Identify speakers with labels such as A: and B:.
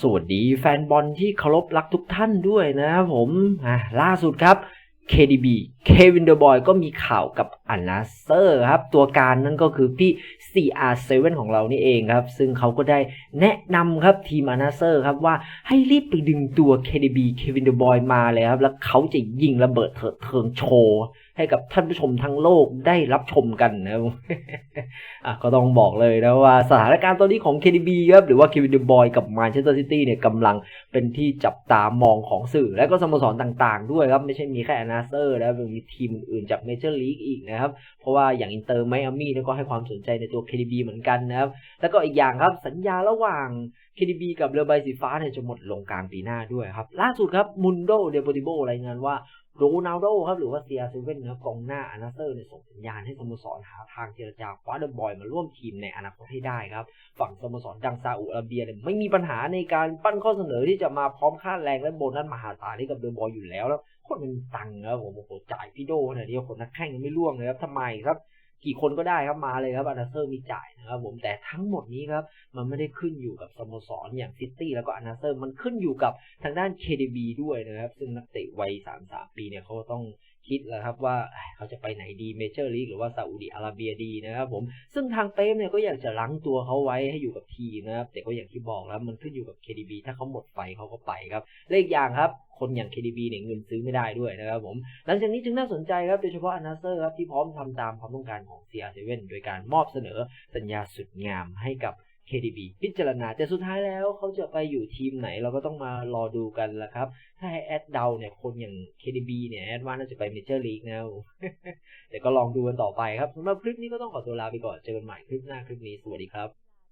A: สวัสดีแฟนบอลที่เคารพรักทุกท่านด้วยนะครับผมล่าสุดครับ KDB เควินเดอร์บอยก็มีข่าวกับอันนาเซอร์ครับ ตัวการนั่นก็คือพี่ CR7 ของเรานี่เองครับ ซึ่งเขาก็ได้แนะนำครับทีมอันนาเซอร์ครับว่าให้รีบไปดึงตัว KDB เควินเดอร์บอยมาเลยครับ แล้วเขาจะยิงระเบิดเถิดเทิงโชว์ให้กับท่านผู้ชมทั้งโลกได้รับชมกันนะครับอะก็ต้องบอกเลยนะว่าสถานการณ์ตอนนี้ของ KDB ครับหรือว่า Kevin De Bruyne กับ Manchester City เนี่ยกำลังเป็นที่จับตามองของสื่อและก็สโมสรต่างๆ ด้วยครับ ไม่ใช่มีแค่อนาเซอร์นะมีทีมอื่นจากเมเจอร์ลีกอีกนะครับ เพราะว่าอย่างอินเตอร์ไมอามี่ก็ให้ความสนใจในตัว KDB เหมือนกันนะครับ แล้วก็อีกอย่างครับสัญญาระหว่าง KDB กับเรือใบสีฟ้าเนี่ยจะหมดลงกลางปีหน้าด้วยครับ ล่าสุดครับมุนโดเดโปติโบรายงานว่าโรนัลโดครับหรือว่า CR7 นะครับกองหน้าอานาเซอร์เนี่ยส่งสัญญาณให้สโมสรหาทางเจรจาคว้าเดอะบอยมาร่วมทีมในอนาคตให้ได้ครับ ฝั่งสโมสรดังซาอุอาระเบียเนี่ยไม่มีปัญหาในการปั้นข้อเสนอที่จะมาพร้อมค่าแรงและโบนัสมหาศาลให้กับเดอะบอยอยู่แล้วแล้ว คนมันมีตังค์นะครับผมโอ้โหจ่ายพี่โดเนี่ยเดียวคนนักแข่งยังไม่ร่วงเลยครับทำไมครับ กี่คนก็ได้ครับมาเลยครับอานาเซอร์มีจ่ายนะครับผมแต่ทั้งหมดนี้ครับมันไม่ได้ขึ้นอยู่กับสโมสรอย่างซิตี้แล้วก็อานาเซอร์มันขึ้นอยู่กับทางด้าน KDB ด้วยนะครับ ซึ่งนักเตะวัย 33 ปีเนี่ยเขาก็ต้องคิดแล้วครับว่าเขาจะไปไหนดีเมเจอร์ลีกหรือว่าซาอุดิอาระเบียดีนะครับผมซึ่งทางเป๊ปเนี่ยก็อยากจะล้างตัวเขาไว้ให้อยู่กับทีมนะครับแต่ก็อย่างที่บอกแล้วมันขึ้นอยู่กับ KDB ถ้าเขาหมดไฟเขาก็ไปครับและอีกอย่างครับ คนอย่าง KDB เนี่ยเงินซื้อไม่ได้ด้วยนะครับผมหลังจากนี้จึงน่าสนใจครับโดยเฉพาะอนาเซอร์ครับที่พร้อมทำตามความต้องการของ CR7 โดยการมอบเสนอสัญญาสุดงามให้กับ KDB พิจารณาแต่สุดท้ายแล้วเขาจะไปอยู่ทีมไหนเราก็ต้องมารอดูกันละครับ ถ้าให้แอดเดาเนี่ยคนอย่าง KDB เนี่ยแอดว่าน่าจะไปเมเจอร์ลีกนะแต่ก็ลองดูกันต่อไปครับสำหรับคลิปนี้ก็ต้องขอตัวลาไปก่อนเจอกันใหม่คลิปหน้าคลิปนี้สวัสดีครับ